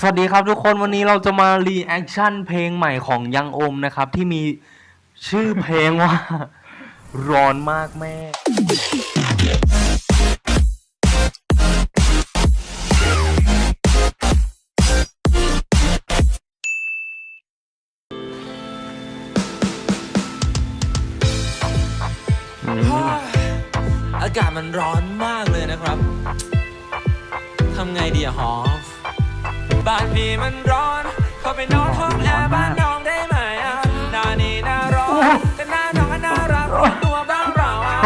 สวัสดีครับทุกคนวันนี้เราจะมารีแอคชั่นเพลงใหม่ของยังอมนะครับ ที่มีชื่อเพลงว่า ร้อนมากแม่ อากาศมันร้อนมากเลยนะครับทำไงดีอะหอ บ้านพี่มันร้อน เข้าไปนอนห้องแอร์บ้านน้องได้ไหมอะหน้านี่หน้าร้อนแต่หน้าน้องก็น่ารักตัวบ้างเราอะ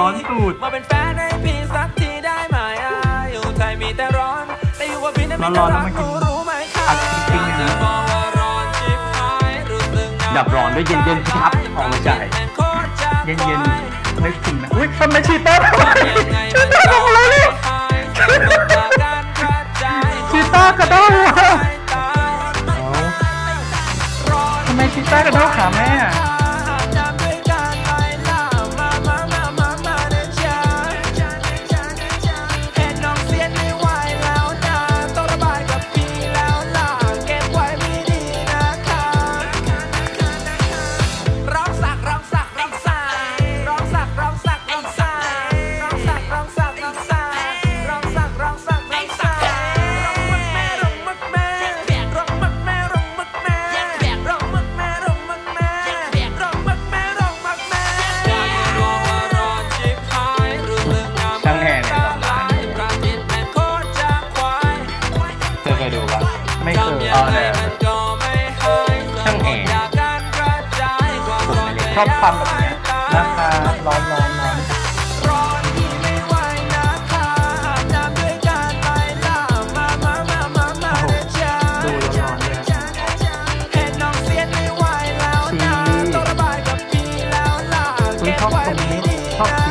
ร้อนตูดมาเป็นแฟนให้พี่สักทีได้ไหมอะอยู่ไทยมีแต่ร้อน แต่อยู่กับพี่นั้นไม่ร้ต้ออนงๆแล้วมากินรักรู้ไหมคะอัดจริงๆนะจะบอกว่าร้อนชิบหายรู้สึกหาวดับร้อนด้วยเย็นๆครับออกมาจ่ายเย็นๆไม่ถึงนะอุ้ยทำไมชีต้าทำไมชีต้าทำอะไรเนี่ย ต้กัะเท้าขาแม่ ยังไงมันก็ไม่หายช่างแอร์ชอบความแบบเนี้ยนาคะร้อนร้อนร้อนชอบตรงนี้ชอบ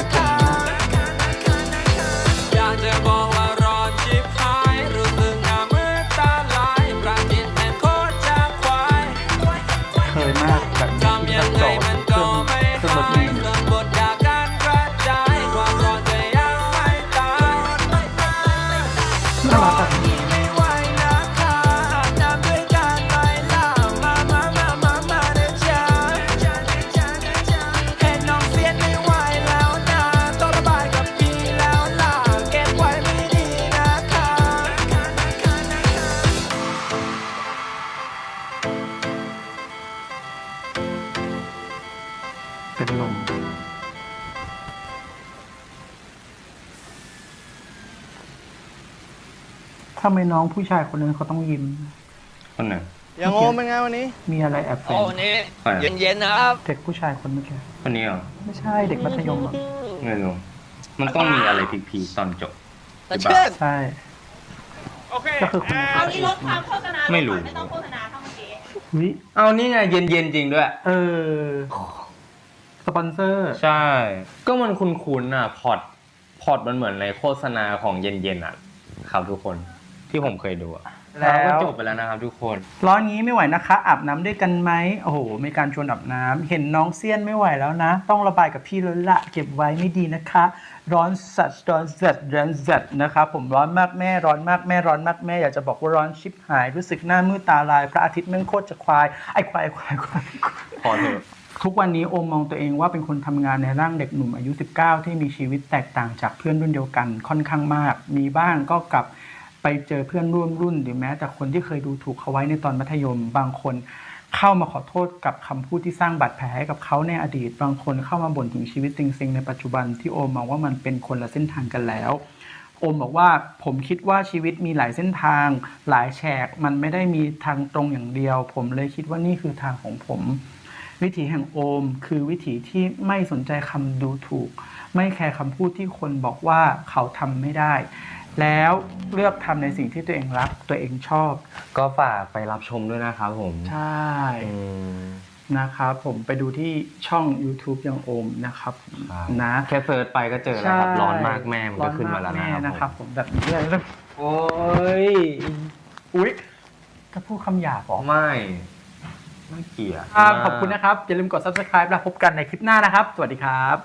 ทำไมน้องผู้ชายคนนั้นเขาต้องยิ้ม คนไหนยังโอมเป็นไงวันนี้ มีอะไรแอบแฝโอ้งนี่ใครอะเย็นๆนะครับ เด็กผู้ชายคนเมื่อกี้คนนี้เหรอไม่ใช่เด็กมัธยมอะไม่รู้มันต้องมีอะไรพีคๆตอนจบ แต่เชื่อใช่ก็คือคนเอานี่ลดความโฆษณาไม่รู้ ไม่ต้องโฆษณาเข้าเมื่อกี้วิเอานี่ไงเย็นเย็นๆจริงด้วย เออสปอนเซอร์ ใช่ ก็มันคุ้นๆอะพอร์ตพอร์ตมันเหมือนในโฆษณาของเย็นๆอะ ครับทุกคน ที่ผมเคยดูอะแล้วก็จบไปแล้วนะครับทุกคน ร้อนงี้ไม่ไหวนะคะ อาบน้ำด้วยกันไหมโอ้โหมีการชวนอาบน้ำเห็นน้องเซียนไม่ไหวแล้วนะ ต้องระบายกับพี่แล้วละเก็บไว้ไม่ดีนะคะ ร้อนสัดร้อนสัดร้อนสัดนะครับผมร้อนมากแม่ร้อนมากแม่ร้อนมากแม่อยากจะบอกว่าร้อนชิบหายรู้สึกหน้ามืดตาลาย พระอาทิตย์แม่งโคตรจะควายไอ้ควายไอ้ควายไอ้ควาย พอเถอะ ทุกวันนี้โอมมองตัวเองว่าเป็นคนทำงานในร่างเด็กหนุ่มอายุ 19 ที่มีชีวิตแตกต่างจากเพื่อนรุ่นเดียวกันค่อนข้างมาก มีบ้างก็กลับ ไปเจอเพื่อนร่วมรุ่นหรือแม้แต่คนที่เคยดูถูกเขาไว้ในตอนมัธยม บางคนเข้ามาขอโทษกับคำพูดที่สร้างบาดแผลให้กับเขาในอดีต บางคนเข้ามาบ่นถึงชีวิตจริงๆในปัจจุบันที่โอมมองว่ามันเป็นคนละเส้นทางกันแล้วโอมบอกว่าผมคิดว่าชีวิตมีหลายเส้นทาง หลายแฉกมันไม่ได้มีทางตรงอย่างเดียว ผมเลยคิดว่านี่คือทางของผม วิถีแห่งโอม คือวิถีที่ไม่สนใจคำดูถูก ไม่แคร์คำพูดที่คนบอกว่าเขาทำไม่ได้ แล้วเลือกทำในสิ่งที่ตัวเองรักตัวเองชอบ ก็ฝากไปรับชมด้วยนะครับผมใช่อืม นะครับผมไปดูที่ช่อง YouTube ยังโอมนะครับผมครับ นะแค่เซิร์ชไปก็เจอแล้วครับ ใช่ร้อนมากแม่มันก็ขึ้นมาแล้วร้อนะกแม่นะคครัรับบผมแบบนี้เลยโอ้ย อุ๊ยจะพูดคำหยาบเหรอ ไม่ไม่เกลียดครับขอบคุณนะครับ อย่าลืมกด subscribe แล้วพบกันในคลิปหน้านะครับ สวัสดีครับ